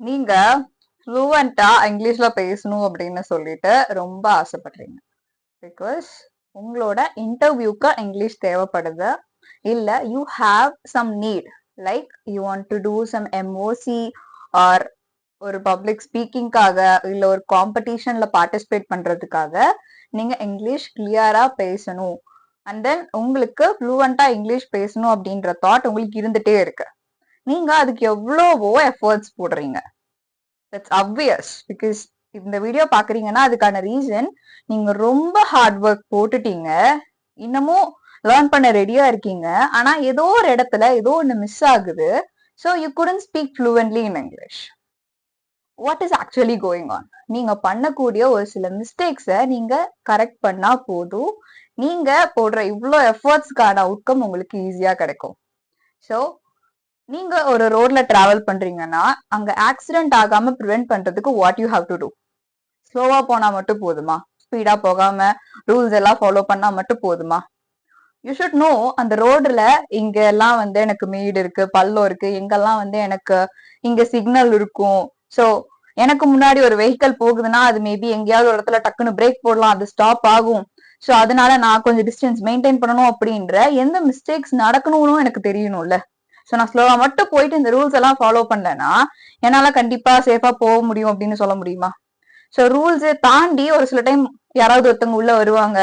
நீங்க ஃப்ளூவெண்டா இங்கிலீஷ்ல பேசணும் அப்படின்னு சொல்லிட்டு ரொம்ப ஆசைப்படுறீங்க. பிகாஸ் உங்களோட இன்டர்வியூக்கு இங்கிலீஷ் தேவைப்படுது. இல்ல you have some need like you want to do some MOC or ஒரு பப்ளிக் ஸ்பீக்கிங்காக இல்ல ஒரு காம்படிஷன்ல பார்ட்டிசிபேட் பண்றதுக்காக நீங்க இங்கிலீஷ் கிளியரா பேசணும். அண்ட் தென் உங்களுக்கு ஃப்ளூவெண்டா இங்கிலீஷ் பேசணும் அப்படின்ற தாட் உங்களுக்கு இருந்துட்டே இருக்கு. நீங்க அதுக்கு எவ்வளவோ எஃபர்ட்ஸ் போடுறீங்க. தட்ஸ் அப்வியஸ் பிகாஸ் இந்த வீடியோ பாக்குறீங்கன்னா அதுக்கான ரீசன் நீங்க ரொம்ப ஹார்ட் ஒர்க் போட்டுட்டீங்க. இன்னமும் லேர்ன் பண்ண ரெடியா இருக்கீங்க. ஆனா ஏதோ ஒரு இடத்துல ஏதோ ஒன்று மிஸ் ஆகுது. So you couldn't speak fluently in English what is actually going on நீங்க பண்ணக்கூடிய ஒரு சில மிஸ்டேக்ஸை நீங்க கரெக்ட் பண்ணா போதும். நீங்க போடுற இவ்வளோ எஃபர்ட்ஸ்க்கான அவுட்கம் உங்களுக்கு ஈஸியா கிடைக்கும். ஸோ நீங்க ஒரு ரோட்ல டிராவல் பண்றீங்கன்னா அங்க ஆக்சிடென்ட் ஆகாம ப்ரிவென்ட் பண்றதுக்கு what you have to do ஸ்லோவா போனா மட்டும் போதுமா? ஸ்பீடா போகாம ரூல்ஸ் எல்லாம் ஃபாலோ பண்ணா மட்டும் போதுமா? யூ ஷுட் நோ அந்த ரோடுல இங்க எல்லாம் வந்து எனக்கு மேடு இருக்கு பள்ளம் இருக்கு எங்கெல்லாம் வந்து எனக்கு இங்க சிக்னல் இருக்கும். ஸோ எனக்கு முன்னாடி ஒரு வெஹிக்கல் போகுதுன்னா அது மேபி எங்கேயாவது ஒரு இடத்துல டக்குன்னு பிரேக் போடலாம் அது ஸ்டாப் ஆகும். ஸோ அதனால நான் கொஞ்சம் டிஸ்டன்ஸ் மெயின்டைன் பண்ணணும் அப்படின்ற எந்த மிஸ்டேக்ஸ் நடக்கணும்னு எனக்கு தெரியணும்ல. ஸோ நான் ஸ்லோவா மட்டும் போயிட்டு இந்த ரூல்ஸ் எல்லாம் ஃபாலோ பண்ணலன்னா என்னால கண்டிப்பா சேஃபா போக முடியும் அப்படின்னு சொல்ல முடியுமா? ஸோ ரூல்ஸை தாண்டி ஒரு சில டைம் யாராவது ஒருத்தவங்க உள்ள வருவாங்க.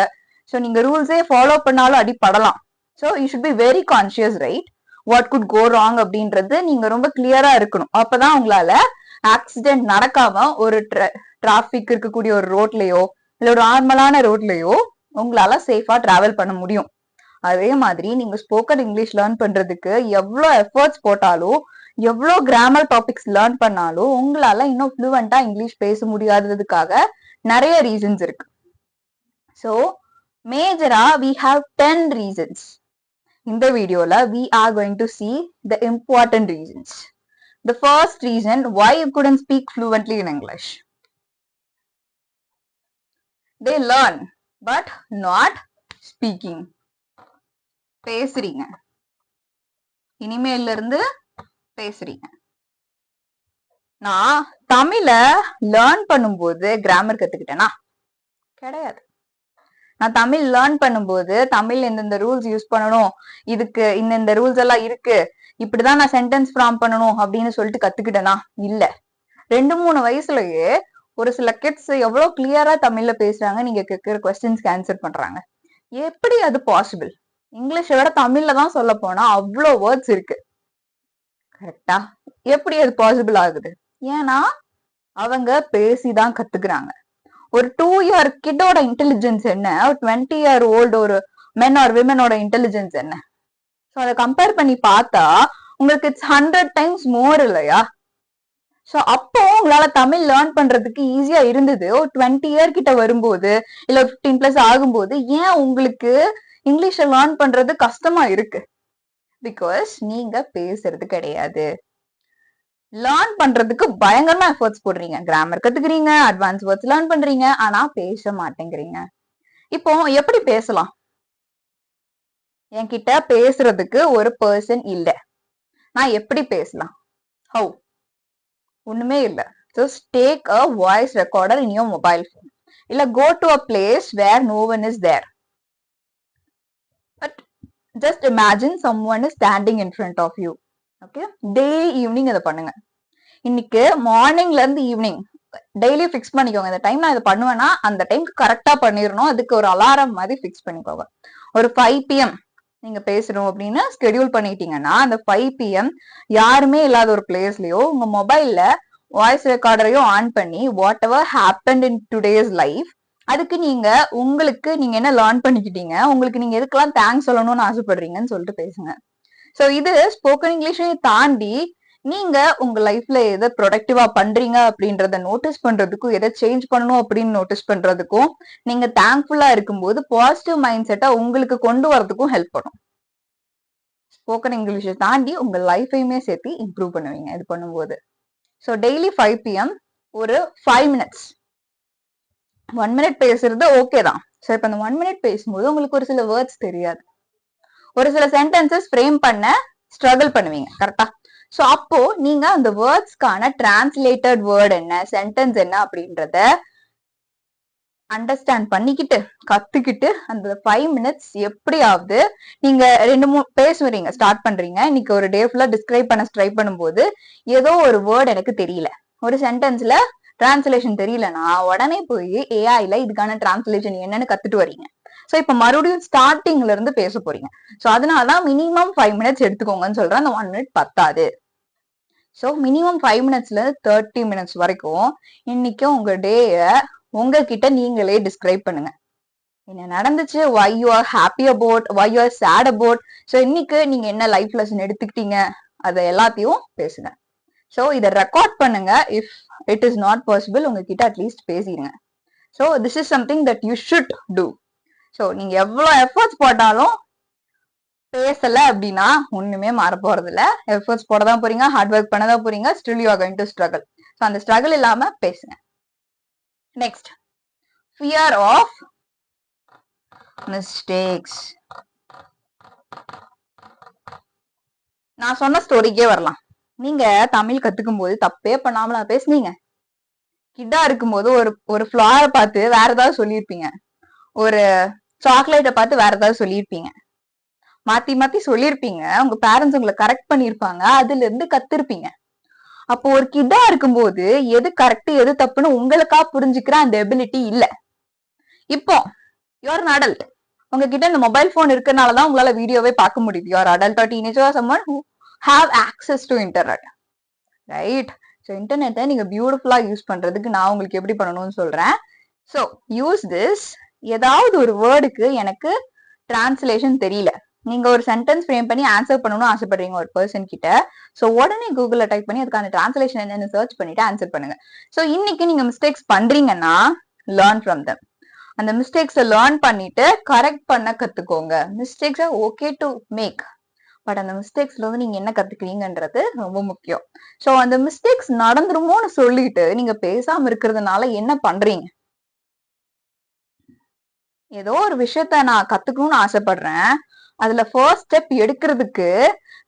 ஸோ நீங்க ரூல்ஸே ஃபாலோ பண்ணாலும் அடிப்படலாம் so you should be very conscious right what could go wrong அப்படின்றது நீங்க ரொம்ப கிளியரா இருக்கணும். அப்பதான் உங்களால ஆக்சிடென்ட் நடக்காம ஒரு டிராஃபிக் இருக்கக்கூடிய ஒரு ரோட்லயோ இல்ல ஒரு நார்மலான ரோட்லயோ உங்களால சேஃபா டிராவல் பண்ண முடியும். அதே மாதிரி நீங்க ஸ்போக்கன் இங்கிலீஷ் லேர்ன் பண்றதுக்கு எவ்வளோ எஃபர்ட்ஸ் போட்டாலும் எவ்வளோ கிராமர் டாபிக்ஸ் லேர்ன் பண்ணாலும் உங்களால இன்னும் ஃப்ளூவெண்டா இங்கிலீஷ் பேச முடியாததுக்காக நிறைய ரீசன்ஸ் இருக்கு. ஸோ மேஜரா வி ஹாவ் டென் ரீசன்ஸ் இந்த வீடியோல we are going to see the important reasons the first reason why you couldn't speak fluently in English they learn but not speaking பேசுறீங்க. இனிமேல இருந்து பேசுறீங்க. நான் தமிழ லேர்ன் பண்ணும்போது கிராமர் கத்துக்கிட்டேனா? கிடையாது. நான் தமிழ் லேர்ன் பண்ணும்போது தமிழ் இந்தந்த ரூல்ஸ் யூஸ் பண்ணணும். இதுக்கு இந்தந்த ரூல்ஸ் எல்லாம் இருக்கு. இப்படிதான் நான் சென்டென்ஸ் ஃபார்ம் பண்ணணும் அப்படின்னு சொல்லிட்டு கத்துக்கிட்டேனா? இல்ல. ரெண்டு மூணு வயசுலயே ஒரு சில கிட்ஸ் எவ்வளவு கிளியரா தமிழ்ல பேசுறாங்க நீங்க கேட்கிற கொஸ்டின்ஸ்க்கு ஆன்சர் பண்றாங்க. எப்படி அது பாசிபிள் இங்கிலீஷை விட தமிழ்ல தான் சொல்ல போனா அவ்வளோ வேர்ட்ஸ் இருக்கு. கரெக்டா எப்படி அது பாசிபிள் ஆகுது? ஏன்னா அவங்க பேசிதான் கத்துக்கிறாங்க. ஒரு டூ இயர் கிட்டோட இன்டெலிஜென்ஸ் என்ன? ஒரு டுவெண்ட்டி இயர் ஓல்டு ஒரு மென் ஆர் விமனோட இன்டெலிஜென்ஸ் என்ன? ஸோ அதை கம்பேர் பண்ணி பார்த்தா உங்களுக்கு இட்ஸ் ஹண்ட்ரட் டைம்ஸ் மோர் இல்லையா? ஸோ அப்போ உங்களால தமிழ் லேர்ன் பண்றதுக்கு ஈஸியா இருந்தது. ஒரு டுவெண்ட்டி இயர் கிட்ட வரும்போது இல்ல ஃபிஃப்டீன் பிளஸ் ஆகும்போது ஏன் உங்களுக்கு இங்கிலீஷை லேர்ன் பண்றது கஷ்டமா இருக்கு. பிகாஸ் நீங்க பேசுறது கிடையாது. லேர்ன் பண்றதுக்கு பயங்கரமா எஃபர்ட்ஸ் போடுறீங்க. கிராமர் கத்துக்கிறீங்க அட்வான்ஸ் வேர்ட்ஸ் லேர்ன் பண்றீங்க ஆனா பேச மாட்டேங்கிறீங்க. இப்போ எப்படி பேசலாம்? என்கிட்ட பேசுறதுக்கு ஒரு பர்சன் இல்ல. நான் எப்படி பேசலாம்? ஹவு ஒண்ணுமே இல்ல. Just take a voice recorder in your mobile phone இல்ல go to a place where no one is there just imagine someone standing in front of you okay daily evening இதை பண்ணுங்க. இன்னைக்கு மார்னிங்ல இருந்து ஈவினிங் டெய்லி ஃபிக்ஸ் பண்ணிக்கோங்க. இந்த time நான் இதை பண்ணுவேன்னா அந்த டைம்க்கு கரெக்டா பண்ணிடணும் அதுக்கு ஒரு அலாரம் மாதிரி ஃபிக்ஸ் பண்ணிக்கோங்க. ஒரு ஃபைவ் பிஎம் நீங்க பேசணும் அப்படின்னு ஸ்கெடியூல் பண்ணிட்டீங்கன்னா அந்த ஃபைவ் பிஎம் யாருமே இல்லாத ஒரு பிளேஸ்லயோ உங்க மொபைல்ல வாய்ஸ் ரெக்கார்டரையும் ஆன் பண்ணி whatever happen in today's life அதுக்கு நீங்க உங்களுக்கு நீங்க என்ன லேர்ன் பண்ணிக்கிட்டீங்க? உங்களுக்கு நீங்க எதுக்கெல்லாம் தேங்க்ஸ் சொல்லணும்னு ஆசைப்படுறீங்கன்னு சொல்லிட்டு பேசுங்க. ஸோ இது ஸ்போக்கன் இங்கிலீஷையும் தாண்டி நீங்க உங்க லைஃப்ல எதை ப்ரொடக்டிவா பண்றீங்க அப்படின்றத நோட்டீஸ் பண்றதுக்கும் எதை சேஞ்ச் பண்ணணும் அப்படின்னு நோட்டீஸ் பண்றதுக்கும் நீங்க தேங்க்ஃபுல்லா இருக்கும்போது பாசிட்டிவ் மைண்ட் செட்டை உங்களுக்கு கொண்டு வரதுக்கும் ஹெல்ப் பண்ணும். ஸ்போக்கன் இங்கிலீஷை தாண்டி உங்க லைஃபையுமே சேர்த்து இம்ப்ரூவ் பண்ணுவீங்க இது பண்ணும்போது. ஸோ டெய்லி ஃபைவ் பிஎம் ஒரு ஃபைவ் மினிட்ஸ் ஒன் மினிட் பேசுறது ஓகே தான். ஸோ இப்போ அந்த ஒன் மினிட் பேசும்போது உங்களுக்கு ஒரு சில வேர்ட்ஸ் தெரியாது. ஒரு சில சென்டென்சஸ் ஃப்ரேம் பண்ண ஸ்ட்ரகிள் பண்ணுவீங்க கரெக்டா ஸோ அப்போ நீங்க அந்த வேர்ட்ஸ்க்கான டிரான்ஸ்லேட்டட் வேர்ட் என்ன சென்டென்ஸ் என்ன அப்படின்றத அண்டர்ஸ்டாண்ட் பண்ணிக்கிட்டு கத்துக்கிட்டு அந்த ஃபைவ் மினிட்ஸ் எப்படியாவது நீங்க ரெண்டு மூணு பேசுவீங்க ஸ்டார்ட் பண்றீங்க. இன்னைக்கு ஒரு டே ஃபுல்லா டிஸ்கிரைப் பண்ண ட்ரை பண்ணும்போது ஏதோ ஒரு வேர்ட் எனக்கு தெரியல. ஒரு சென்டென்ஸ்ல டிரான்ஸ்லேஷன் தெரியலனா உடனே போய் ஏஐல இதுக்கான டிரான்ஸ்லேஷன் என்னன்னு கத்துட்டு வரீங்க. சோ இப்ப மறுபடியும் ஸ்டார்டிங்ல இருந்து பேச போறீங்க. சோ அதனாலதான் மினிமம் ஃபைவ் மினிட்ஸ் எடுத்துக்கோங்கன்னு சொல்றேன். அந்த ஒன் மினிட் பத்தாது. ஸோ மினிமம் ஃபைவ் மினிட்ஸ்ல தேர்ட்டி மினிட்ஸ் வரைக்கும் இன்னைக்கு உங்க டேயை உங்ககிட்ட நீங்களே டிஸ்கிரைப் பண்ணுங்க. என்ன நடந்துச்சு? Why you are happy about why you are sad about so இன்னைக்கு நீங்க என்ன லைஃப் லெசன் எடுத்துக்கிட்டீங்க? அதை எல்லாத்தையும் பேசுங்க. ஸோ இதை ரெக்கார்ட் பண்ணுங்க. If it is not possible உங்ககிட்ட at least பேசிடுங்க so this is something that you should do so நீங்க எவ்வளோ எஃபர்ட்ஸ் போட்டாலும் பேசல அப்படின்னா ஒண்ணுமே மாற போறது இல்ல எஃபர்ட்ஸ் போட தான் போறீங்க ஹார்ட் ஒர்க் பண்ண தான் போறீங்க still you are going to struggle so அந்த ஸ்ட்ரகிள் இல்லாம பேசுங்க. நெக்ஸ்ட் ஃபியர் ஆஃப் மிஸ்டேக்ஸ் நான் சொன்ன ஸ்டோரிக்கே வரலாம். நீங்க தமிழ் கத்துக்கும் போது தப்பே பண்ணாமலா பேசுனீங்க. கிட்டா இருக்கும்போது ஒரு ஒரு ஃபிளாரை பார்த்து வேற ஏதாவது சொல்லியிருப்பீங்க. ஒரு சாக்லேட்டை பார்த்து வேற ஏதாவது சொல்லியிருப்பீங்க. மாத்தி மாத்தி சொல்லியிருப்பீங்க. உங்க பேரண்ட்ஸ் உங்களை கரெக்ட் பண்ணிருப்பாங்க அதுல இருந்து கத்திருப்பீங்க. அப்போ ஒரு கிட்டா இருக்கும்போது எது கரெக்ட் எது தப்புன்னு உங்களுக்கா புரிஞ்சுக்கிற அந்த எபிலிட்டி இல்ல. இப்போ யுவர் அடல்ட் உங்ககிட்ட இந்த மொபைல் போன் இருக்கிறனாலதான் உங்களால வீடியோவே பார்க்க முடியுது. Your adult or teenager someone have access to internet right so இன்டர்நெட்டை நீங்க பியூட்டிஃபுல்லா யூஸ் பண்றதுக்கு நான் உங்களுக்கு எப்படி பண்ணணும்னு சொல்றேன். ஸோ யூஸ் திஸ் ஏதாவது ஒரு வேர்டுக்கு எனக்கு டிரான்ஸ்லேஷன் தெரியல. நீங்க ஒரு சென்டென்ஸ் ஃப்ரேம் பண்ணி ஆன்சர் பண்ணணும்னு ஆசைப்படுறீங்க ஒரு பர்சன் கிட்ட. ஸோ உடனே கூகுள் டைப் பண்ணி அதுக்கான டிரான்ஸ்லேஷன் என்னன்னு சர்ச் பண்ணிட்டு ஆன்சர் பண்ணுங்க. ஸோ இன்னைக்கு நீங்க மிஸ்டேக்ஸ் பண்றீங்கன்னா லேர்ன் ஃப்ரம் தம் அந்த மிஸ்டேக்ஸை லேர்ன் பண்ணிட்டு கரெக்ட் பண்ண கத்துக்கோங்க. மிஸ்டேக்ஸை ஓகே டு மேக் பட் அந்த மிஸ்டேக்ஸ்ல வந்து நீங்க என்ன கத்துக்கிறீங்கன்றது ரொம்ப முக்கியம். ஸோ அந்த மிஸ்டேக்ஸ் நடந்துருமோன்னு சொல்லிட்டு நீங்க பேசாம இருக்கிறதுனால என்ன பண்றீங்க? ஏதோ ஒரு விஷயத்த நான் கத்துக்கணும்னு ஆசைப்படுறேன். அதுல ஃபர்ஸ்ட் ஸ்டெப் எடுக்கிறதுக்கு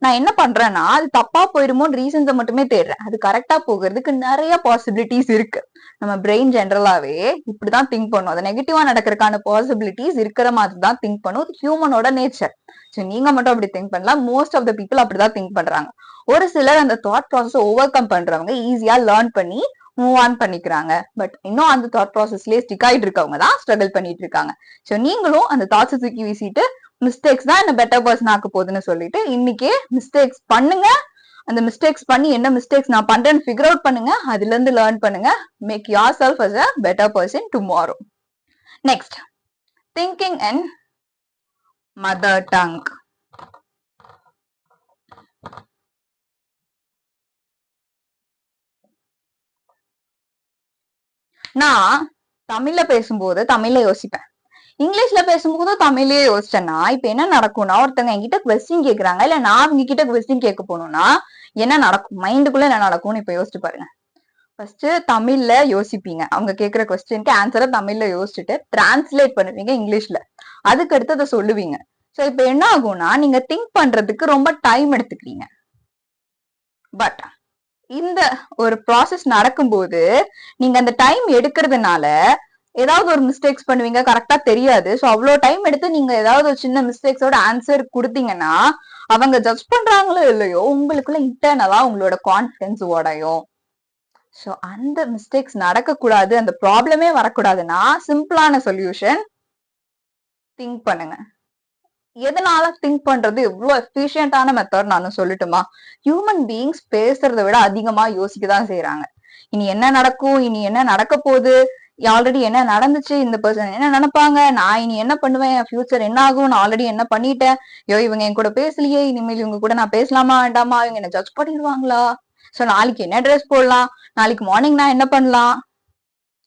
நான் என்ன பண்றேன்னா அது தப்பா போயிருமோன்னு ரீசன்ஸை மட்டுமே தேடுறேன். அது கரெக்டா போகிறதுக்கு நிறைய பாசிபிலிட்டிஸ் இருக்கு. நம்ம பிரெயின் ஜென்ரலாவே இப்படிதான் திங்க் பண்ணும். அது நெகட்டிவா நடக்கிறதுக்கான பாசிபிலிட்டிஸ் இருக்கிற மாதிரி தான் திங்க் பண்ணும் ஹியூமனோட நேச்சர் ஸோ நீங்க மட்டும் அப்படி திங்க் பண்ணலாம் மோஸ்ட் ஆஃப் த பீப்புள் அப்படிதான் திங்க் பண்றாங்க. ஒரு சிலர் அந்த தாட் ப்ராசஸ் ஓவர் கம் பண்றவங்க ஈஸியா லேர்ன் பண்ணி மூவ் ஆன் பண்ணிக்கிறாங்க. பட் இன்னும் அந்த தாட் ப்ராசஸ்லயே ஸ்டிக் ஆயிட்டு இருக்கவங்க தான் ஸ்ட்ரகிள் பண்ணிட்டு இருக்காங்க. ஸோ நீங்களும் அந்த தாட்ஸை தூக்கி வீசிட்டு மிஸ்டேக்ஸ் தான் என்ன பெட்டர் பர்சன் ஆக்க போகுதுன்னு சொல்லிட்டு இன்னைக்கே மிஸ்டேக்ஸ் பண்ணுங்க. அந்த மிஸ்டேக்ஸ் பண்ணி என்ன மிஸ்டேக்ஸ் நான் பண்றேன்னு ஃபிகர் அவுட் பண்ணுங்க. அதுல இருந்து லேர்ன் பண்ணுங்க. Make yourself as a better person tomorrow next thinking and mother tongue நான் தமிழ்ல பேசும்போது தமிழ்ல யோசிப்பேன். இங்கிலீஷ்ல பேசும்போது தமிழ்லயே யோசிச்சேன்னா இப்ப என்ன நடக்கும்னா ஒருத்தங்க என்கிட்ட கொஸ்டின் கேக்குறாங்க. இல்ல நான் அவங்க கிட்ட கொஸ்டின் கேட்க போனோம்னா என்ன நடக்கும்? மைண்டுக்குள்ள என்ன நடக்கும்னு இப்ப யோசிச்சு பாருங்க. ஃபர்ஸ்ட் தமிழ்ல யோசிப்பீங்க. அவங்க கேக்குற கொஸ்டினுக்கு ஆன்சரை தமிழ்ல யோசிச்சுட்டு டிரான்ஸ்லேட் பண்ணுவீங்க இங்கிலீஷ்ல. அதுக்கு அடுத்து அதை சொல்லுவீங்க. சோ இப்ப என்ன ஆகும்னா நீங்க திங்க் பண்றதுக்கு ரொம்ப டைம் எடுத்துக்கிறீங்க. பட் இந்த ஒரு ப்ராசஸ் நடக்கும்போது நீங்க அந்த டைம் எடுக்கிறதுனால ஏதாவது ஒரு மிஸ்டேக்ஸ் பண்ணுவீங்க கரெக்டா தெரியாது. ஸோ அவ்வளோ டைம் எடுத்து நீங்க ஏதாவது ஒரு சின்ன மிஸ்டேக்ஸோட ஆன்சர் கொடுத்தீங்கன்னா அவங்க ஜட்ஜ் பண்றாங்களோ இல்லையோ உங்களுக்குள்ள இன்டர்னலா உங்களோட கான்ஃபிடன்ஸ் உடையும். ஸோ அந்த மிஸ்டேக்ஸ் நடக்கக்கூடாது அந்த ப்ராப்ளமே வரக்கூடாதுன்னா சிம்பிளான சொல்யூஷன் திங்க் பண்ணுங்க. எதனால திங்க் பண்றது? இவ்வளோ எஃபிஷியன்டான மெத்தட் நானும் சொல்லட்டுமா? ஹியூமன் பீயிங்ஸ் பேசுறதை விட அதிகமா யோசிக்க தான் செய்யறாங்க இனி என்ன நடக்கும்? இனி என்ன நடக்க போகுது? ஆல்ரெடி என்ன நடந்துச்சு இந்த பர்சன் என்ன நினைப்பாங்க? நான் இனி என்ன பண்ணுவேன்? ஃபியூச்சர் என்ன ஆகும்? நான் ஆல்ரெடி என்ன பண்ணிட்டேன்? ஐயோ இவங்க என் கூட பேசலையே. இனிமேல் இவங்க கூட நான் பேசலாமா வேண்டாமா? இவங்க என்ன ஜட்ஜ் பண்ணிடுவாங்களா? சோ நாளைக்கு என்ன ட்ரெஸ் போடலாம்? நாளைக்கு மார்னிங் நான் என்ன பண்ணலாம்?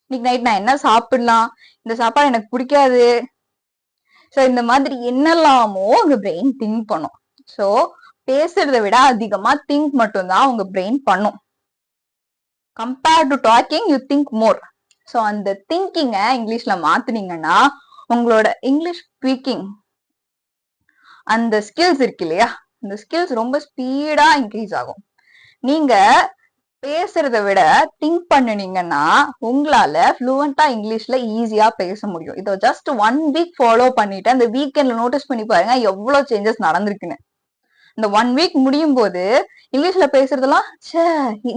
இன்னைக்கு நைட் நான் என்ன சாப்பிடலாம்? இந்த சாப்பாடு எனக்கு பிடிக்காது. சோ இந்த மாதிரி என்னெல்லாமோ உங்க பிரெயின் திங்க் பண்ணும். சோ பேசுறத விட அதிகமா திங்க் மட்டும்தான் உங்க பிரெயின் பண்ணும். Compare to talking you think more so அந்த திங்கிங்க இங்கிலீஷ்ல மாத்துனீங்கன்னா உங்களோட இங்கிலீஷ் ஸ்பீக்கிங் அந்த ஸ்கில்ஸ் இருக்கு இல்லையா? அந்த ஸ்கில்ஸ் ரொம்ப ஸ்பீடா இன்க்ரீஸ் ஆகும். நீங்க பேசுறத விட திங்க் பண்ணுனீங்கன்னா உங்களால ஃப்ளூவெண்டா இங்கிலீஷ்ல ஈஸியா பேச முடியும். இதை ஜஸ்ட் ஒன் வீக் ஃபாலோ பண்ணிட்டு அந்த வீக்கெண்ட்ல நோட்டீஸ் பண்ணி பாருங்க எவ்வளவு சேஞ்சஸ் நடந்திருக்குன்னு. இந்த ஒன் வீக் முடியும் போது இங்கிலீஷ்ல பேசுறதெல்லாம் ச்சே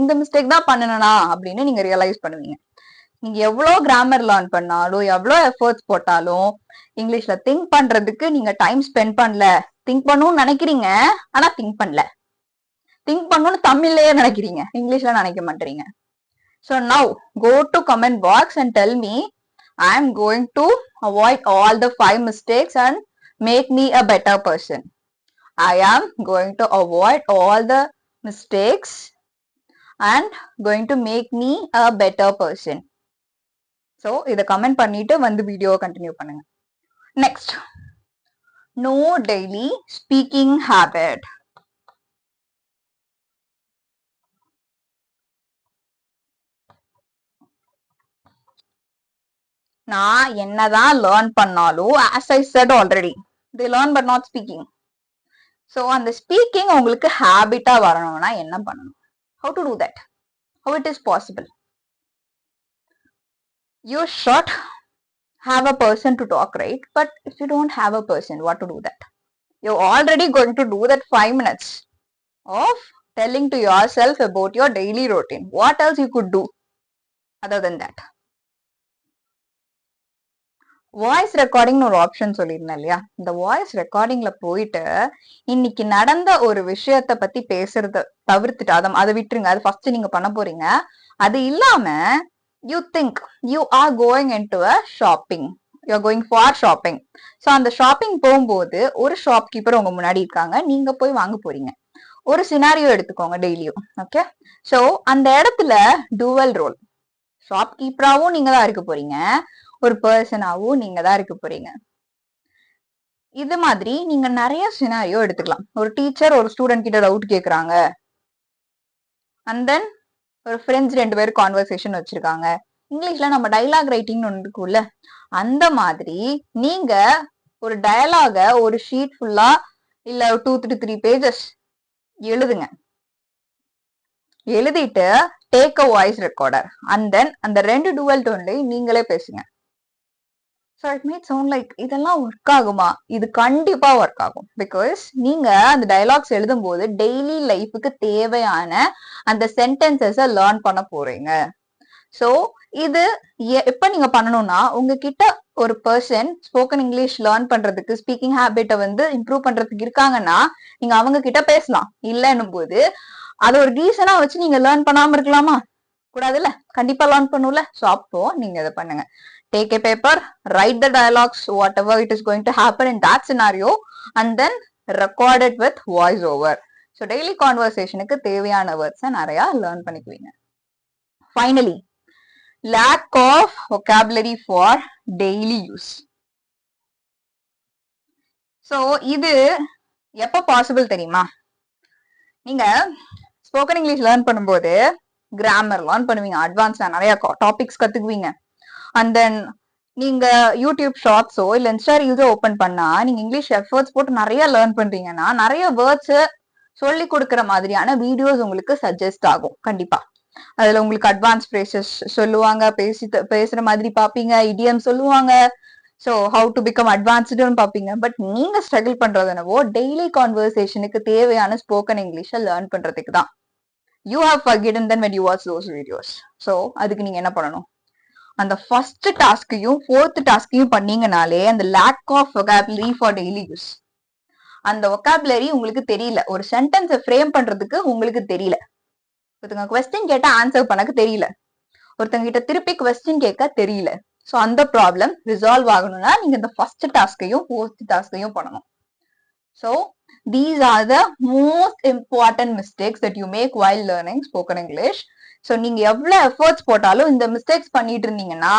இந்த மிஸ்டேக் தான் பண்ணனா அப்படின்னு நீங்க ரியலைஸ் பண்ணுவீங்க. நீங்க எவ்வளவு கிராமர் லேர்ன் பண்ணாலும் எவ்வளவு எஃபர்ட்ஸ் போட்டாலும் இங்கிலீஷ்ல திங்க் பண்றதுக்கு நீங்க டைம் ஸ்பெண்ட் பண்ணல. திங்க் பண்ணணும்னு நினைக்கிறீங்க ஆனா திங்க் பண்ணல. திங்க் பண்ணணும்னு தமிழ்லயே நினைக்கிறீங்க இங்கிலீஷ்ல நினைக்க மாட்டீங்க. So now go to comment box and tell me I am going to avoid all the five mistakes and make me a better person I am going to avoid all the mistakes and going to make me a better person so இதை comment பண்ணிட்டு வந்து வீடியோவை continue பண்ணுங்க. Next no daily speaking habit நான் என்னதான் learn பண்ணாலும் as I said already the learn but not speaking so அந்த speaking உங்களுக்கு ஹேபிட்டா வரணும்னா என்ன பண்ணணும்? How to do that how it is possible you should have a person to talk right but if you don't have a person what to do that you're already going to do that five minutes of telling to yourself about your daily routine what else you could do other than that voice ரெக்கார்டிங்னு ஒரு option சொல்லியிருந்தேன் இல்லையா இந்த voice ரெக்கார்டிங்ல போயிட்டு இன்னைக்கு நடந்த ஒரு விஷயத்த பத்தி பேசுறத தவிர்த்துட்டு அதை அதை விட்டுருங்க அது ஃபர்ஸ்ட் நீங்க பண்ண போறீங்க அது இல்லாம you think you are going into a shopping you are going for shopping so அந்த ஷாப்பிங் போகும்போது ஒரு ஷாப் கீப்பர் உங்க முன்னாடி இருக்காங்க. நீங்க போய் வாங்க போறீங்க. ஒரு சினாரியோ எடுத்துக்கோங்க டெய்லியும் ஓகே ஸோ அந்த இடத்துல டூவல் ரோல் ஷாப் கீப்பராகவும் நீங்க தான் இருக்க போறீங்க. ஒரு பர்சனாகவும் நீங்க தான் இருக்க போறீங்க. இது மாதிரி நீங்க நிறைய சினாரியோ எடுத்துக்கலாம். ஒரு டீச்சர் ஒரு ஸ்டூடெண்ட் கிட்ட டவுட் கேட்குறாங்க அண்ட் தென் ஒரு ஃப்ரெண்ட்ஸ் ரெண்டு பேரும் கான்வர்சேஷன் வச்சிருக்காங்க. இங்கிலீஷ்ல நம்ம டைலாக் ரைட்டிங்னு ஒன்று இருக்கும்ல அந்த மாதிரி நீங்க ஒரு டயலாக ஒரு ஷீட் ஃபுல்லா இல்ல டூ த்ரீ த்ரீ பேஜஸ் எழுதுங்க. எழுதிட்டு take a voice recorder and then அந்த ரெண்டு டுவெல் டோன்லையும் நீங்களே பேசுங்க. So it meet own like இதெல்லாம் ஒர்க் ஆகுமா? இது கண்டிப்பா ஒர்க் ஆகும். பிகாஸ் நீங்க அந்த டைலாக்ஸ் எழுதும் போது டெய்லி லைஃபுக்கு தேவையான அந்த சென்டென்சஸை லேர்ன் பண்ண போறீங்க. ஸோ இது எப்போ எப்ப நீங்க பண்ணணும்னா உங்ககிட்ட ஒரு பர்சன் ஸ்போக்கன் இங்கிலீஷ் லேர்ன் பண்றதுக்கு ஸ்பீக்கிங் ஹேபிட்டை வந்து இம்ப்ரூவ் பண்றதுக்கு இருக்காங்கன்னா நீங்க அவங்க கிட்ட பேசலாம். இல்லைன்னும் போது அதை ஒரு ரீசனா வச்சு நீங்க லேர்ன் பண்ணாம இருக்கலாமா? கூடாதுல்ல? கண்டிப்பா லேர்ன் பண்ணும்ல? ஸோ அப்போ நீங்க இதை பண்ணுங்க. Take a paper write the dialogues whatever it is going to happen in that scenario and then record it with voice over so daily கான்வர்சேஷனுக்கு தேவையான வேர்ட்ஸை நிறையா learn பண்ணிக்குவீங்க. Finally lack of vocabulary for daily use so இது எப்போ possible தெரியுமா? நீங்க spoken English learn பண்ணும்போது grammar learn பண்ணுவீங்க அட்வான்ஸாக நிறைய டாபிக்ஸ் கற்றுக்குவீங்க அண்ட் தென் நீங்க யூடியூப் ஷார்ட்ஸோ இல்ல இன்ஸ்டா ரீல்ஸோ ஓபன் பண்ணா நீங்க இங்கிலீஷ் எஃபர்ட்ஸ் போட்டு நிறைய லேர்ன் பண்றீங்கன்னா நிறைய வேர்ட்ஸ் சொல்லி கொடுக்குற மாதிரியான வீடியோஸ் உங்களுக்கு சஜஸ்ட் ஆகும். கண்டிப்பா. அதுல உங்களுக்கு அட்வான்ஸ் பிரேசஸ் சொல்லுவாங்க பேசி பேசுற மாதிரி பாப்பீங்க இடியம் சொல்லுவாங்க. ஸோ ஹவு டு பிகம் அட்வான்ஸ்டுன்னு பார்ப்பீங்க. பட் நீங்க ஸ்ட்ரகிள் பண்றது என்னவோ டெய்லி கான்வர்சேஷனுக்கு தேவையான ஸ்போக்கன் இங்கிலீஷை லேர்ன் பண்றதுக்கு தான். You have forgotten then when you watch those videos so அதுக்கு நீங்க என்ன பண்ணணும்? அந்த ஃபர்ஸ்ட் டாஸ்கையும் ஃபோர்த் டாஸ்கையும் பண்ணீங்கனாலே அந்த lack of vocabulary for daily use அந்த ஒகாபுலரி உங்களுக்கு தெரியல. ஒரு சென்டென்ஸை ஃப்ரேம் பண்றதுக்கு உங்களுக்கு தெரியல. ஒருத்தங்க கொஸ்டின் கேட்டா ஆன்சர் பண்ணக்கு தெரியல. ஒருத்தங்க கிட்ட திருப்பி கொஸ்டின் கேட்க தெரியல. ஸோ அந்த ப்ராப்ளம் ரிசால்வ் ஆகணும்னா நீங்க இந்த ஃபர்ஸ்ட் டாஸ்கையும் ஃபோர்த் டாஸ்கையும் பண்ணணும். So these are the most important mistakes that you make while learning spoken English so நீங்க எவ்வளவு எஃபர்ட்ஸ் போட்டாலும் இந்த மிஸ்டேக்ஸ் பண்ணிட்டு இருந்தீங்கன்னா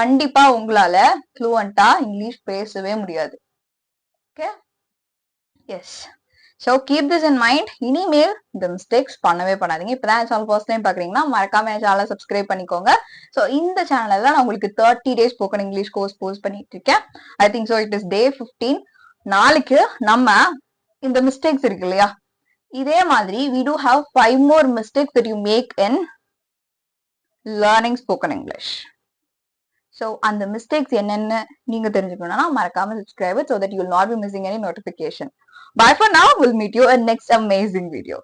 கண்டிப்பா உங்களால ஃப்ளூவெண்டா இங்கிலீஷ் பேசவே முடியாது. Okay yes so keep this in mind இனிமேல் இந்த மிஸ்டேக்ஸ் பண்ணவே பண்ணாதீங்க. இப்பதான் சேனல் ஃபர்ஸ்ட் டைம் பார்க்குறீங்கன்னா மறக்காம என் சேனலை சப்ஸ்கிரைப் பண்ணிக்கோங்க. ஸோ இந்த சேனல்ல நான் உங்களுக்கு thirty days spoken English course post பண்ணிட்டு இருக்கேன். I think so it is day fifteen நாளைக்கு நம்ம இந்த மிஸ்டேக்ஸ் இருக்கு இல்லையா? இதே மாதிரி we do have five more mistake that you make in learning spoken English so அந்த மிஸ்டேக்ஸ் என்னென்ன நீங்க தெரிஞ்சுக்கணும்னா மறக்காம subscriber so that you'll not be missing any notification bye for now will meet you next amazing video